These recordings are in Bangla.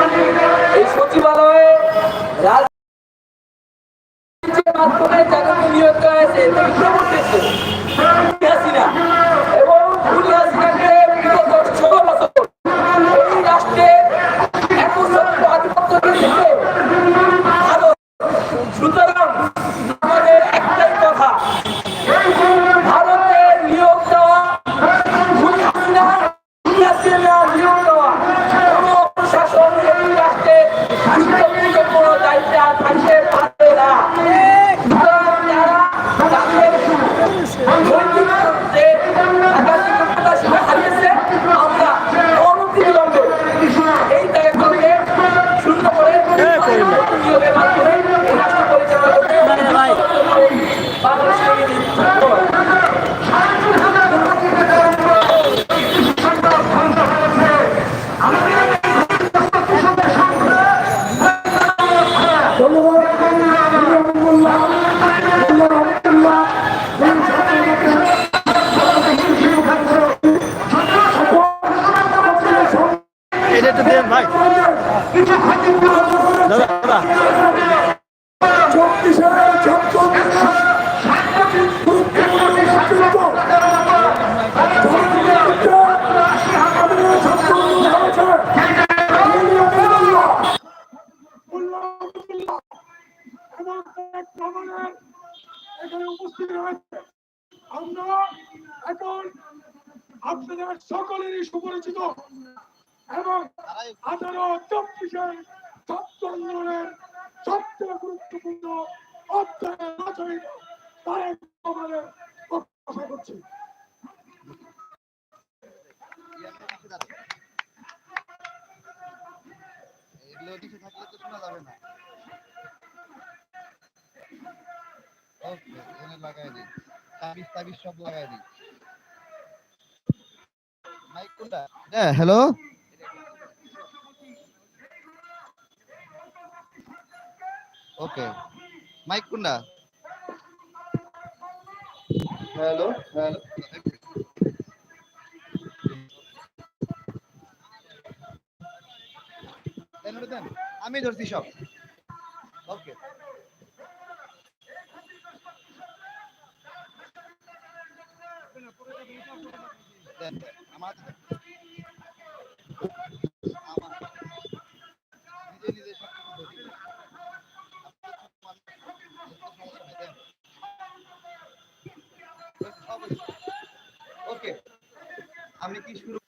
এই সচিবালয়ে দাদা দাদা। লাগাই দিই। তাবিজ তাবিজ সব লাগাই দিই। মাইক কোনটা? হ্যাঁ হ্যালো? ওকে। মাইক কোনটা? Hello hello. দেন আমি ধরছি সব। ওকে। দেন দেন আমার হাতে দেন। আমার নিজে নিজে সব কিছু ধরি। আপনি তো মানুষ, ধরতে সমস্যা নাই, দেন। ধরছি, সব হয়েছে। ওকে আমি কি শুরু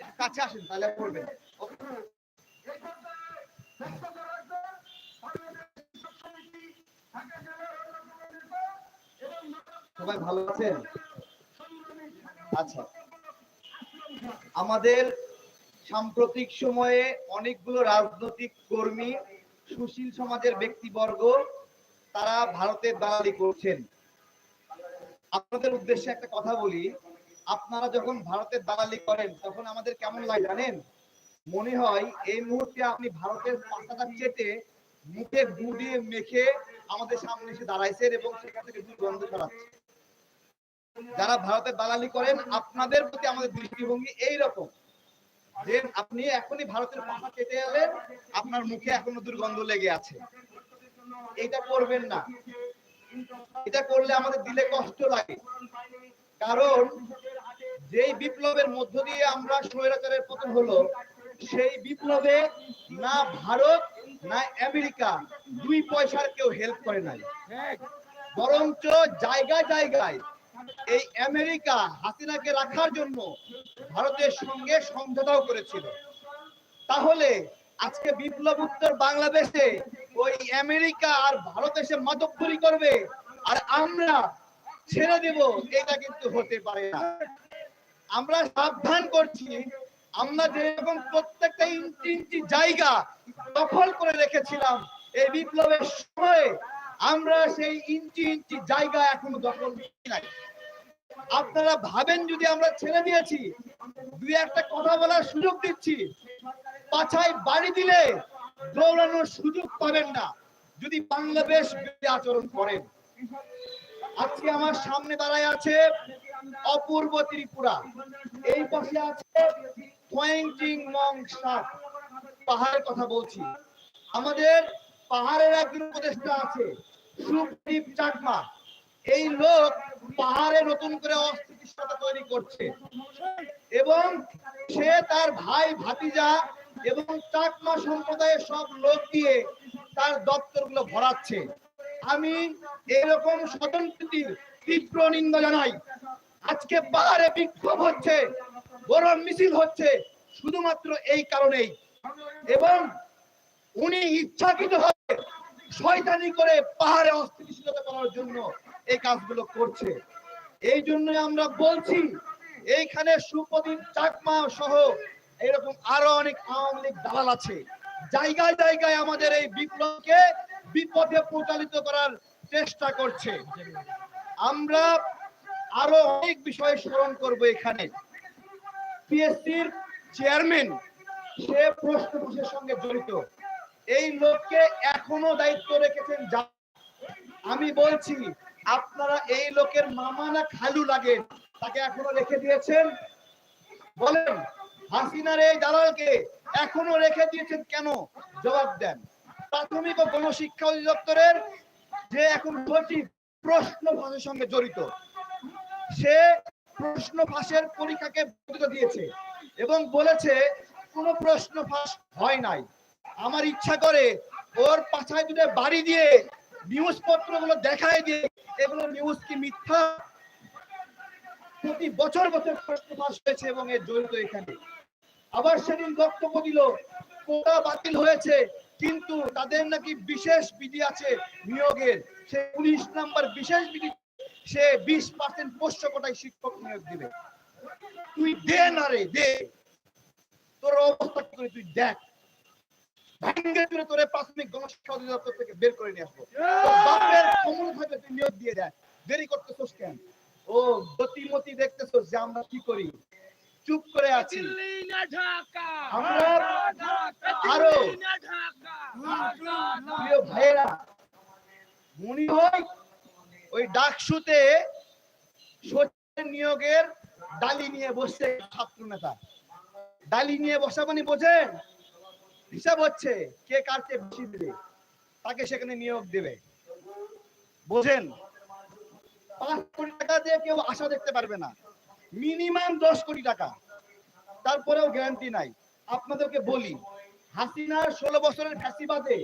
একটু কাছে আসেন, তাহলে পড়বেন সবাই ভালো আছেন? আচ্ছা। আমাদের সাম্প্রতিক সময়ে অনেকগুলো রাজনৈতিক কর্মী সুশীল সমাজের ব্যক্তিবর্গ, তারা ভারতের দালালি করছেন। আপনাদের উদ্দেশ্যে একটা কথা বলি। আপনারা যখন ভারতের দালালি করেন, তখন আমাদের কেমন লাগে জানেন? মনে হয় এই মুহূর্তে আপনি ভারতের পাতাটা চেটে মুখে গু দিয়ে মেখে আমাদের সামনে এসে দাঁড়াইছেন এবং সেখান থেকে দুর্গন্ধ ছড়াচ্ছে। যারা ভারতের দালালি করেন, আপনাদের প্রতি আমাদের দৃষ্টিভঙ্গি এই রকম যে আপনি এখনই ভারতের পাতা কেটে এলেন, আপনার মুখে এখনও দুর্গন্ধ লেগে আছে। এটা করবেন না। এটা করলে আমাদের দিলে কষ্ট লাগে। কারণ যেই বিপ্লবের মধ্য দিয়ে আমরা স্বৈরাচারের পতন হলো, সেই বিপ্লবে না ভারত, না আমেরিকা দুই পয়সার কেউ হেল্প করে নাই। বরঞ্চ জায়গায় জায়গায় এই আমেরিকা হাসিনাকে রাখার জন্য ভারতের সঙ্গে সমঝোতাও করেছিল। তাহলে আজকে বিপ্লব উত্তর বাংলাদেশে ওই আমেরিকা আর ভারত এসে মাদকখুরি করবে, আর আমরা ছেড়ে দেব, এটা কিন্তু হতে পারে না। আমরা সাবধান করছি, আমরা যেরকম প্রত্যেকটা ইঞ্চি ইঞ্চি জায়গা দখল করে রেখেছিলাম, এই বিপ্লবের সময়ে আমরা সেই ইঞ্চি ইঞ্চি জায়গা এখনও দখল নাই। আপনারা ভাবেন যদি আমরা ছেড়ে দিয়েছি, দুই একটা কথা বলার সুযোগ দিচ্ছি, পাছায় বাড়ি দিলে দৌড়ানোর সুযোগ পাবেন না, যদি বাংলাদেশ আচরণ করেন। আজকে আমার সামনে দাঁড়ায় আছে অপূর্ব ত্রিপুরা। এই পাশে আছে পাহাড়ের কথা বলছি। আমাদের পাহাড়ের একজন উপদেষ্টা আছে সুপ্রদীপ চাকমা। এই লোক পাহাড়ে নতুন করে অস্থিতিশীলতা তৈরি করছে। এবং সে তার ভাই ভাতিজা এবং চাকমা সম্প্রদায়ের সব লোক দিয়ে তার দপ্তরগুলো ভরাচ্ছে। আমি এরকম স্বতন্ত্রীর তীব্র নিন্দা জানাই। আজকে পাহাড়ে বিক্ষোভ হচ্ছে গরম মিছিল হচ্ছে, শুধুমাত্র এই কারণেই। এবং উনি ইচ্ছাকৃতভাবে শয়তানি করে পাহাড়ে অস্থিতিশীলতা করার জন্য এই কাজগুলো করছে। এই জন্যই আমরা বলছি, এইখানে সুপ্রদীপ চাকমা সহ এরকম আরও অনেক আওয়ামী লীগ দালাল আছে। জায়গায় জায়গায় আমাদের এই বিপ্লবকে বিপদে প্রচালিত করার চেষ্টা করছে। আমরা আরও অনেক বিষয় স্মরণ করব এখানে। পিএসসির চেয়ারম্যান, সে প্রশ্ন পুষের সঙ্গে জড়িত। এই লোককে এখনও দায়িত্ব রেখেছেন আমি বলছি, আপনারা এই লোকের মামা না খালু লাগে, তাকে এখনও রেখে দিয়েছেন। বলেন, হাসিনার এই দালালকে এখনও রেখে দিয়েছেন কেন? জবাব দেন। প্রাথমিক ও গণশিক্ষা অধিদপ্তরের যে এখন সচিব প্রশ্ন ফাঁসের সঙ্গে জড়িত, সে প্রশ্ন ফাঁসের পরীক্ষাকে বৈধতা দিয়েছে এবং বলেছে কোনো প্রশ্ন ফাঁস হয় নাই। আমার ইচ্ছা করে ওর পাছায় দুটো বাড়ি দিয়ে নিউজ পত্রগুলো দেখায় দিয়ে এগুলো নিউজ কি মিথ্যা? প্রতি বছর বছর প্রশ্ন ফাঁস হয়েছে এবং এর জড়িত এখানে। আবার সেদিন বক্তব্য দিল, কোটা বাতিল হয়েছে কিন্তু তাদের নাকি বিশেষ বিধি আছে নিয়োগের। সে উনিশ নাম্বার বিশেষ বিধি সে বিশ পার্সেন্ট পোষ্য কোটায় শিক্ষক নিয়োগ দিবে। তুই দে না রে দে। তোর অবস্থা করে তুই দেখ। ভেঙ্গে তোরে প্রাথমিক গণশিক্ষা অধিদপ্তর থেকে বের করে নিয়ে আসব। বাপের থাকলে তুই নিয়োগ দিয়ে দেখ। দেরি করতেছোস কেন? ও গতিমতি দেখতেছোস যে আমরা কি করি? চুপ করে আছি। আমরা আরও প্রিয় ভাইয়েরা হয় ওই ডাকসুতে নিয়োগের ডালি নিয়ে বসছে ছাত্র নেতা। ডালি নিয়ে বসা মানে বোঝেন, হিসাব হচ্ছে কে কার চেয়ে বেশি দেবে, তাকে সেখানে নিয়োগ দেবে। বোঝেন, পাঁচ কোটি টাকা দিয়ে কেউ আশা দেখতে পারবে না। মিনিমাম দশ কোটি টাকা, তারপরেও গ্যারান্টি নাই। আপনাদেরকে বলি হাসিনার ষোলো বছরের ফ্যাসিবাদে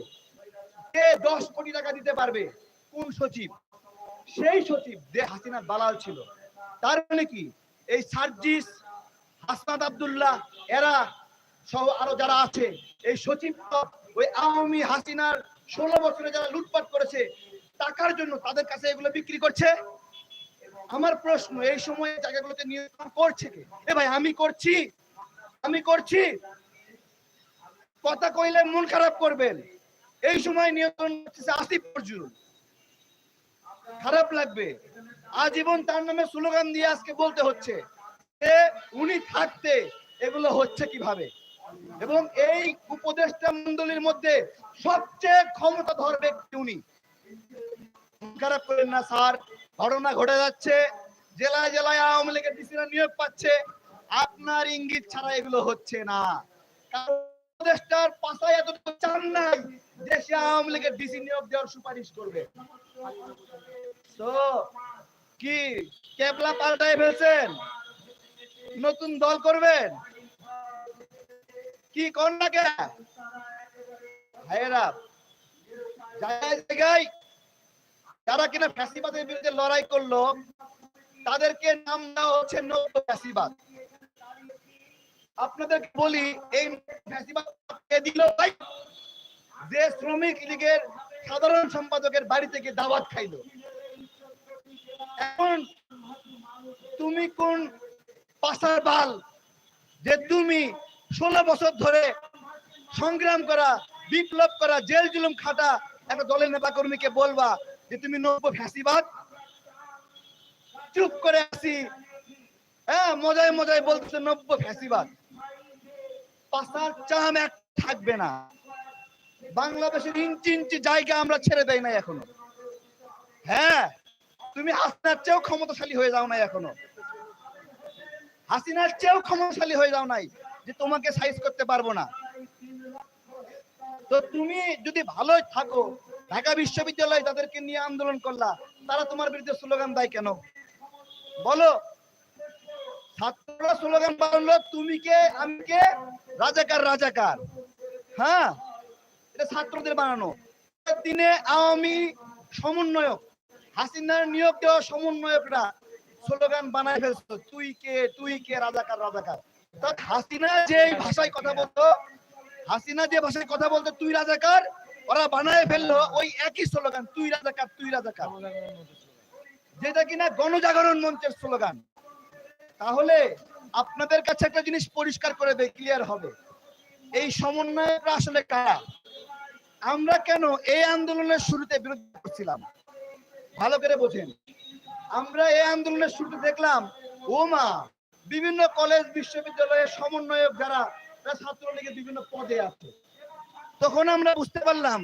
কে দশ কোটি টাকা দিতে পারবে? কোন সচিব? সেই সচিব যে হাসিনার দালাল ছিল। তার মানে কি? এই সার্জিস, হাসনাত আব্দুল্লাহ, এরা সহ আরও যারা আছে, এই সচিব ওই আওয়ামী হাসিনার ষোলো বছরে যারা লুটপাট করেছে, টাকার জন্য তাদের কাছে এগুলো বিক্রি করছে? আমার প্রশ্ন, এই সময়ে জায়গাগুলোতে নিয়ন্ত্রণ করছে কে? এ ভাই, আমি করছি। আমি করছি। কথা কইলে মন খারাপ করবেন। এই সময় নিয়ন্ত্রণ করতেছে আসিফ নজরুল খারাপ লাগবে। আজীবন তার নামে স্লোগান দিয়ে আজকে বলতে হচ্ছে যে, উনি থাকতে এগুলো হচ্ছে কীভাবে? এবং এই উপদেষ্টা মন্ডলীর মধ্যে সবচেয়ে ক্ষমতাধর ব্যক্তি উনি। খারাপ করেন না, স্যার। ঘটনা ঘটে যাচ্ছে। জেলায় জেলায় আওয়ামী লীগের ডিসিরা নিয়োগ পাচ্ছে। আপনার ইঙ্গিত ছাড়া এগুলো হচ্ছে না। কারণ উপদেষ্টার পাশায় এতটুকু চান নাই, দেশে আওয়ামী লীগের ডিসি নিয়োগ দেওয়ার সুপারিশ করবে। তো কি, কেবলা পাল্টাই ফেলছেন? নতুন দল করবেন? কি কর না কে? ভাইয়েরা জায়গায়, যারা কিনা ফ্যাসিবাদের বিরুদ্ধে লড়াই করল, তাদেরকে নাম দেওয়া হচ্ছে নব্য ফ্যাসিবাদ। আপনাদেরকে বলি, এই দিল? ভাই? যে শ্রমিক লীগের সাধারণ সম্পাদকের বাড়ি থেকে দাওয়াত খাইলো। এখন তুমি কোন পাশার বাল যে তুমি ষোলো বছর ধরে সংগ্রাম করা, বিপ্লব করা, জেল জুলুম খাটা একটা দলের নেতা কর্মীকে বলবা যে তুমি নব্য ফ্যাসিবাদ? চুপ করে আসি হ্যাঁ মজায় মজায় বলতেছে নব্য ফ্যাসিবাদ। পাশার চাম এক থাকবে না। বাংলাদেশের ইঞ্চি ইঞ্চি জায়গা আমরা ছেড়ে দেই না এখনও। হ্যাঁ তুমি হাসিনার চেয়েও ক্ষমতাশালী হয়ে যাও না এখনও। হাসিনার চেয়েও ক্ষমতাশালী হয়ে যাও নাই যে তোমাকে সাইজ করতে পারব না। তো তুমি যদি ভালো থাকো, ঢাকা বিশ্ববিদ্যালয় তাদেরকে নিয়ে আন্দোলন করলা, তারা তোমার বিরুদ্ধে স্লোগান দেয় কেন? বলো। ছাত্ররা স্লোগান বানালো, তুমি কে? আমি কে? রাজাকার রাজাকার। হ্যাঁ? এটা ছাত্রদের বানানো। দিনে আওয়ামী সমন্বয়ক, হাসিনার নিয়োগ দেওয়া সমন্বয়করা স্লোগান বানায় ফেলছো তুই কে? তুই কে? রাজাকার রাজাকার। তা হাসিনা যে ভাষায় কথা বলতো, হাসিনা যে ভাষায় কথা বলতো, তুই রাজাকার? ওরা বানায় ফেলল ওই একই স্লোগান, তুই রাজাকার তুই রাজাকার। যেটা কিনা গণজাগরণ মঞ্চের স্লোগান। তাহলে আপনাদের কাছে একটা জিনিস পরিষ্কার করে দেয় ক্লিয়ার হবে। এই সমন্বয়করা আসলে কারা? আমরা কেন এই আন্দোলনের শুরুতে বিরোধিতা করছিলাম? ভালো করে বোঝেন। আমরা এই আন্দোলনের শুরুতে দেখলাম ও মা বিভিন্ন কলেজ বিশ্ববিদ্যালয়ের সমন্বয়ক যারা, তারা ছাত্রলীগের বিভিন্ন পদে আছে। তখন আমরা বুঝতে পারলাম,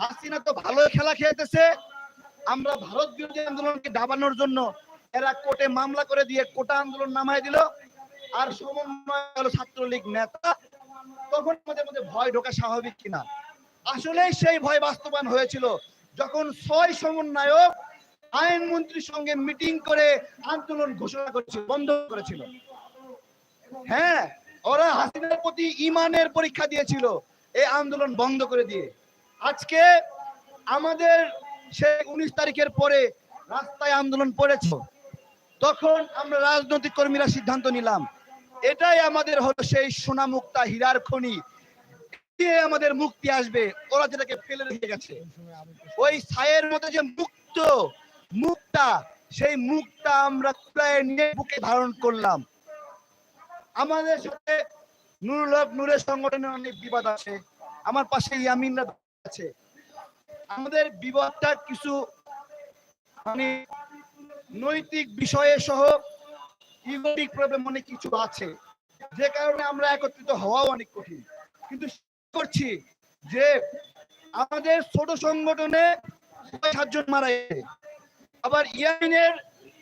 হাসিনা তো ভালো খেলা খেলতেছে, আমরা ভারত বিরোধী আন্দোলনকে দাবানোর জন্য এরা কোর্টে মামলা করে দিয়ে কোটা আন্দোলন নামায় দিল। আর সমন্বয় হলো ছাত্রলীগ নেতা। তখন আমাদের মধ্যে ভয় ঢোকা স্বাভাবিক কিনা? আসলে সেই ভয় বাস্তবায়ন হয়েছিল। যখন ছয় সমন্বয়ক আইনমন্ত্রীর সঙ্গে মিটিং করে আন্দোলন ঘোষণা করেছিল, বন্ধ করেছিল। হ্যাঁ ওরা হাসিনার প্রতি ইমানের পরীক্ষা দিয়েছিল এই আন্দোলন বন্ধ করে দিয়ে। আজকে আমাদের সেই উনিশ তারিখের পরে রাস্তায় আন্দোলন পড়েছে। তখন আমরা রাজনৈতিক কর্মীরা সিদ্ধান্ত নিলাম, এটাই আমাদের হলো সেই সোনা মুক্তা হীরার খনি। আমাদের মুক্তি আসবে? ওরা যেটাকে ফেলে রেখে গেছে। ওই ছায়ের মধ্যে যে মুক্ত, মুক্তা, সেই মুক্তা আমরা কুড়ায় নিয়ে বুকে ধারণ করলাম। আমাদের সাথে নুরুল হক নূরের সংগঠনের অনেক বিবাদ আছে। আমার পাশে ইয়ামিনরা আছে। আমাদের বিবাদটা কিছু মানে নৈতিক বিষয়ে সহ ইগোটিক প্রবলেম অনেক কিছু আছে। যে কারণে আমরা একত্রিত হওয়াও অনেক কঠিন। কিন্তু করছি যে আমাদের ছোট সংগঠনে সাতজন মারা গেছে। আবার ইয়ামিনের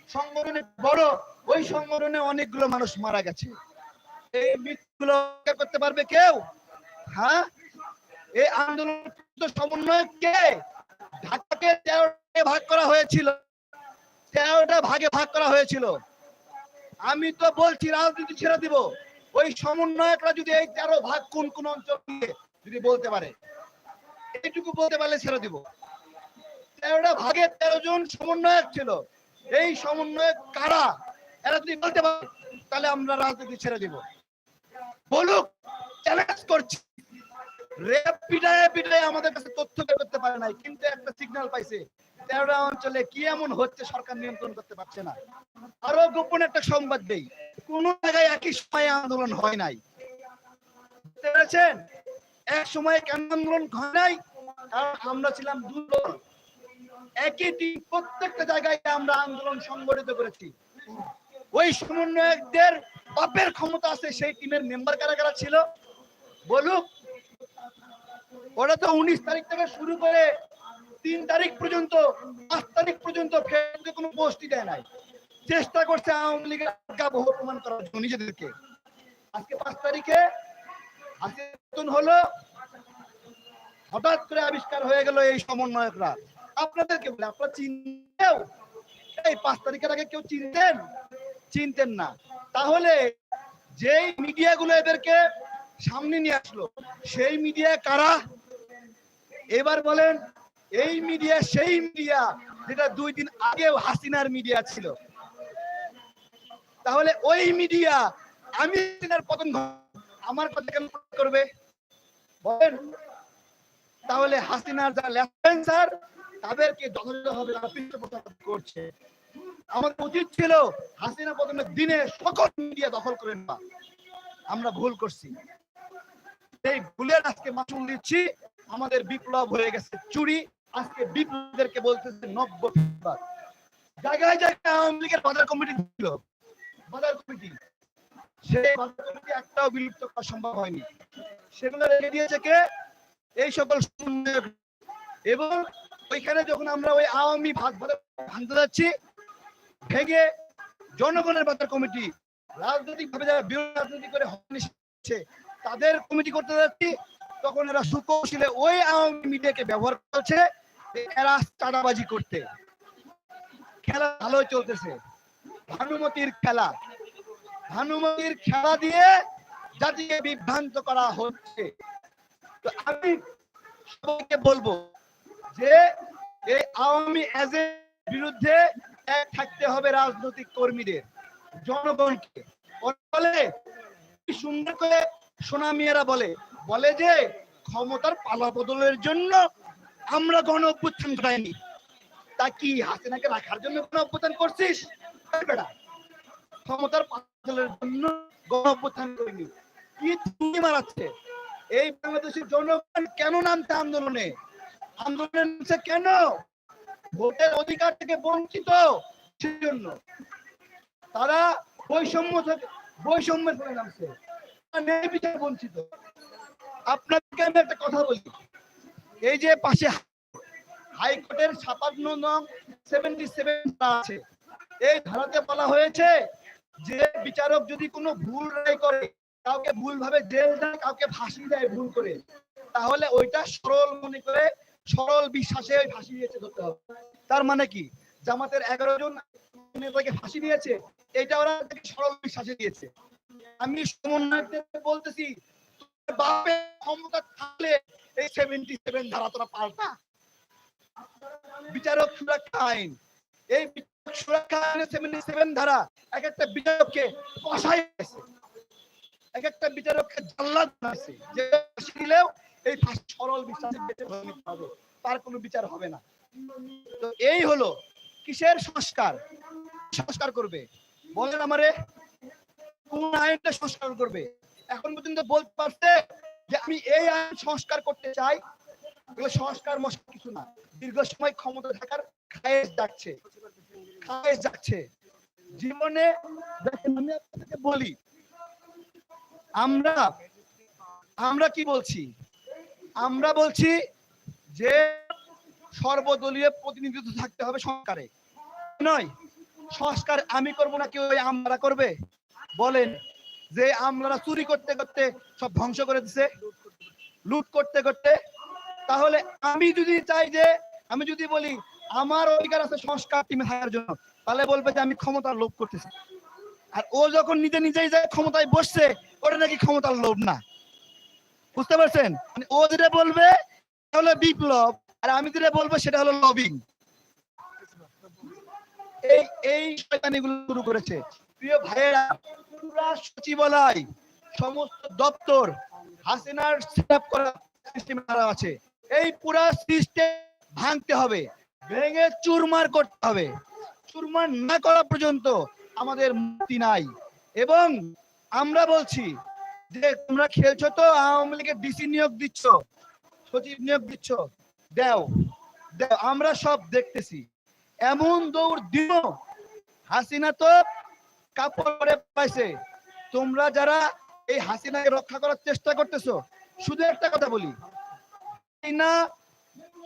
সংগঠনে বড়, ওই সংগঠনে অনেকগুলো মানুষ মারা গেছে। এই মৃত্যুগুলো করতে পারবে কেউ? হ্যাঁ? এই আন্দোলন সমন্বয় কে ঢাকাকে ভাগ করা হয়েছিল। তেরোটা ভাগে ভাগ করা হয়েছিল। আমি তো বলছি, রাজনীতি ছেড়ে দিব। ওই সমন্বয়করা যদি এই তেরো ভাগ কোন কোন অঞ্চল যদি বলতে পারে, এইটুকু বলতে পারলে ছেড়ে দিব। তেরোটা ভাগে তেরো জন সমন্বয়ক ছিল। এই সমন্বয়ক কারা, এরা যদি বলতে পারে, তাহলে আমরা রাজনীতি ছেড়ে দিব। বলুক চ্যালেঞ্জ করছি। রেপ পিটায় পিটায় আমাদের কাছে তথ্য বের করতে পারে নাই, কিন্তু একটা সিগন্যাল পাইছে। তেরোটা অঞ্চলে কি এমন হচ্ছে সরকার নিয়ন্ত্রণ করতে পারছে না। আরও গোপন একটা সংবাদ দেই, কোন জায়গায় একই সময়ে আন্দোলন হয় নাই। পেরেছেন? এক সময় কেন আন্দোলন হয় নাই? কারণ আমরা ছিলাম দুর্বল। একই টিম প্রত্যেকটা জায়গায় আমরা আন্দোলন সংগঠিত করেছি। ওই সমন্বয়কদের বাপের ক্ষমতা আছে, সেই টিমের মেম্বার কারা কারা ছিল? বলুক ওরা তো উনিশ তারিখ থেকে শুরু করে তিন তারিখ পর্যন্ত, পাঁচ তারিখ পর্যন্ত ফেসবুকে কোনো পোস্টই দেয় নাই। চেষ্টা করছে আওয়ামী লীগের আজ্ঞা বহু প্রমাণ করার জন্য নিজেদেরকে। আজকে পাঁচ তারিখে আজকে হলো, হঠাৎ করে আবিষ্কার হয়ে গেল এই সমন্বয়করা। আপনাদেরকে বলে, আপনারা চিনতেও এই পাঁচ তারিখের আগে কেউ চিনতেন? চিনতেন না। তাহলে যেই মিডিয়াগুলো এদেরকে সামনে নিয়ে আসলো, সেই মিডিয়া কারা? এবার বলেন, এই মিডিয়া সেই মিডিয়া যেটা দুই দিন আগেও হাসিনার মিডিয়া ছিল। তাহলে ওই মিডিয়া আমি পতন আমার কথা কেন করবে? বলেন, তাহলে হাসিনার যারা লেফটেন্সার তাদেরকে যথাযথভাবে করছে। আমাদের উচিত ছিল হাসিনা পতনের দিনে সকল মিডিয়া দখল করে নেওয়া। আমরা ভুল করছি। এই ভুলের আজকে মাসুল দিচ্ছি। আমাদের বিপ্লব হয়ে গেছে। চুরি আজকে বিপ্লবীদেরকে বলতেছে নব্য বিপ্লব। জায়গায় জায়গায় আওয়ামী লীগের বাজার কমিটি ছিল। বাজার কমিটি। সেই বাজার কমিটি একটাও বিলুপ্ত করা সম্ভব হয়নি। সেগুলো রেখে দিয়েছে কে? এই সকল এবং ওইখানে যখন আমরা ওই আওয়ামী ভাগ ভাঙতে যাচ্ছি ভেঙে জনগণের বাজার কমিটি রাজনৈতিক ভাবে যারা বিরোধী রাজনীতি করে হচ্ছে, তাদের কমিটি করতে যাচ্ছি। তখন এরা সুকৌশলে ওই আওয়ামী মিডিয়াকে ব্যবহার করছে এরা চাঁদাবাজি করতে। খেলা ভালোই চলতেছে। ভানুমতির খেলা। ভানুমতির খেলা দিয়ে জাতিকে বিভ্রান্ত করা হচ্ছে। তো আমি সবাইকে বলব যে এই আওয়ামী এজেন্ট বিরুদ্ধে এক থাকতে হবে রাজনৈতিক কর্মীদের, জনগণকে। বলে সুন্দর করে সোনা মিয়ারা বলে বলে যে ক্ষমতার পালা বদলের জন্য আমরা গণ অভ্যুত্থান ঘটাইনি তা কি হাসিনাকে রাখার জন্য গণ অভ্যুত্থান করছিস? ক্ষমতার পালা জন্য গণ অভ্যুত্থান করিনি। কি তুমি মারাচ্ছে? এই বাংলাদেশের জনগণ কেন নামছে আন্দোলনে? আন্দোলনে নামছে কেন? ভোটের অধিকার থেকে বঞ্চিত সেজন্য। তারা বৈষম্য থেকে বৈষম্যের ফলে নামছে। ন্যায় বঞ্চিত। আপনাকে আমি একটা কথা বলি। এই যে পাশে হাইকোর্টের ছাপান্ন নং সেভেন্টি সেভেন আছে, এই ধারাতে বলা হয়েছে যে বিচারক যদি কোনো ভুল রায় করে, কাউকে ভুল ভাবে জেল দেয়, কাউকে ফাঁসি দেয় ভুল করে, তাহলে ওইটা সরল মনে করে সরল বিশ্বাসে ওই ফাঁসি দিয়েছে ধরতে হবে। তার মানে কি? জামাতের এগারো জন নেতাকে ফাঁসি দিয়েছে, এটা ওরা সরল বিশ্বাসে দিয়েছে। আমি সমন্বয়কদের বলতেছি ক্ষমতা থাকলে এই সেভেন্টি সেভেন ধারা তোরা পাল্টা। বিচারক সুরক্ষা আইন এই সুরক্ষা সেভেন্টি সেভেন ধারা এক একটা বিচারককে কষাই এক একটা বিচারককে বানাইছে। যে দিলেও এই সরল বিশ্বাসে বেঁচে হবে তার কোনো বিচার হবে না। তো এই হলো কিসের সংস্কার? সংস্কার করবে। বলেন আমারে, কোন আইনটা সংস্কার করবে? এখন পর্যন্ত বলতে পারছে যে আমি এই আইন সংস্কার করতে চাই সংস্কার মস্কার কিছু না। দীর্ঘ সময় ক্ষমতা থাকার খায়েশ যাচ্ছে খায়েশ যাচ্ছে জীবনে দেখেন, আমি আপনাকে বলি, আমরা আমরা কি বলছি? আমরা বলছি যে সর্বদলীয় প্রতিনিধিত্ব থাকতে হবে সরকারে নয়, সংস্কার আমি করব না কেউ আমরা করবে? বলেন যে আমরা চুরি করতে করতে সব ধ্বংস করে দিছে, লুট করতে করতে। তাহলে আমি যদি চাই যে, আমি যদি বলি, আমার অধিকার আছে সংস্কার টিমে থাকার জন্য, তাহলে বলবে যে আমি ক্ষমতার লোভ করতেছি। আর ও যখন নিজে নিজেই যায় ক্ষমতায় বসছে, ওটা নাকি ক্ষমতার লোভ না। বুঝতে পারছেন? মানে ও যেটা বলবে, সেটা হলো বিপ্লব, আর আমি যেটা বলব, সেটা হলো লবিং। এই এই শয়তানিগুলো শুরু করেছে। প্রিয় ভাইয়েরা সচিবালয়, সমস্ত দপ্তর, হাসিনার করা সিস্টেম আছে। এই পুরা সিস্টেম ভাঙতে হবে, ভেঙে চুরমার করতে হবে। চুরমার না করা পর্যন্ত আমাদের মুক্তি নাই। এবং আমরা বলছি যে, তোমরা খেলছো তো, আওয়ামী লীগের ডিসি নিয়োগ দিচ্ছ, সচিব নিয়োগ দিচ্ছ, দেও দেও, আমরা সব দেখতেছি। এমন দৌড় দিল হাসিনা তো কাপড় পাইছে। তোমরা যারা এই হাসিনাকে রক্ষা করার চেষ্টা করতেছো, শুধু একটা কথা বলি। না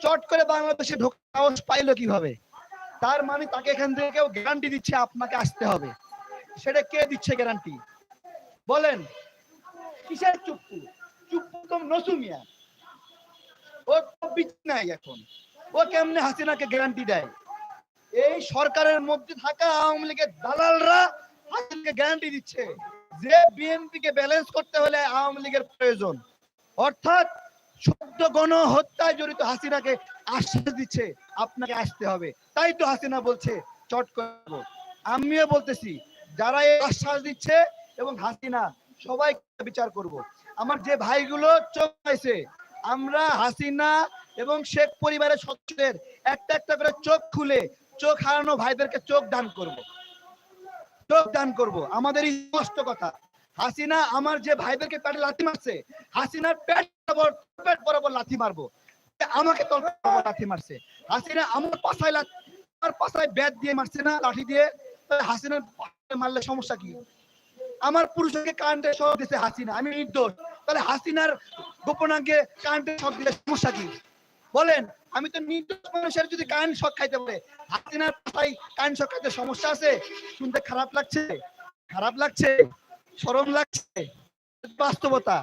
চট করে বাংলাদেশে সাহস পাইলো কীভাবে? তার মানে তাকে এখান থেকে কেউ গ্যারান্টি দিচ্ছে আপনাকে আসতে হবে। সেটা কে দিচ্ছে গ্যারান্টি বলেন, কিসের চুপ্পু? চুপ্পু তো নসুমিয়া ও তো নাই এখন। ও কেমনে হাসিনাকে গ্যারান্টি দেয়? এই সরকারের মধ্যে থাকা আওয়ামী লীগের দালালরা গ্যারান্টি দিচ্ছে যে ব্যালেন্স করতে হলে আওয়ামী লীগের প্রয়োজন। অর্থাৎ সদ্য গণ হত্যায় জড়িত হাসিনাকে আশ্বাস দিচ্ছে, আপনাকে আসতে হবে। তাই তো হাসিনা বলছে, চট আমিও বলতেছি, যারা এই আশ্বাস দিচ্ছে এবং হাসিনা সবাই বিচার করব। আমার যে ভাইগুলো চোখ আমরা হাসিনা এবং শেখ পরিবারের সদস্যদের একটা একটা করে চোখ খুলে, চোখ হারানো ভাইদেরকে চোখ দান করব। দান করব। আমাদের এই স্পষ্ট কথা। হাসিনা আমার যে ভাইদেরকে পেটে লাথি মারছে, হাসিনার বরাবর, পেট বরাবর লাথি মারবো। আমাকে তো লাঠি মারছে। হাসিনা আমার পাশায় আমার পাশায় ব্যাট দিয়ে মারছে না, লাঠি দিয়ে। হাসিনার মারলে সমস্যা কি? আমার পুরুষকে কারেন্টে শখ দিছে হাসিনা, আমি নির্দোষ। তাহলে হাসিনার গোপনাঙ্গে কারেন্টে শখ দিলে সমস্যা কি? বলেন, আমি তো নির্দোষ মানুষের যদি কান শখ খাইতে পারে হাসিনার ভাই কান শখ খাইতে সমস্যা আছে? শুনতে খারাপ লাগছে? খারাপ লাগছে? সরম লাগছে? বাস্তবতা?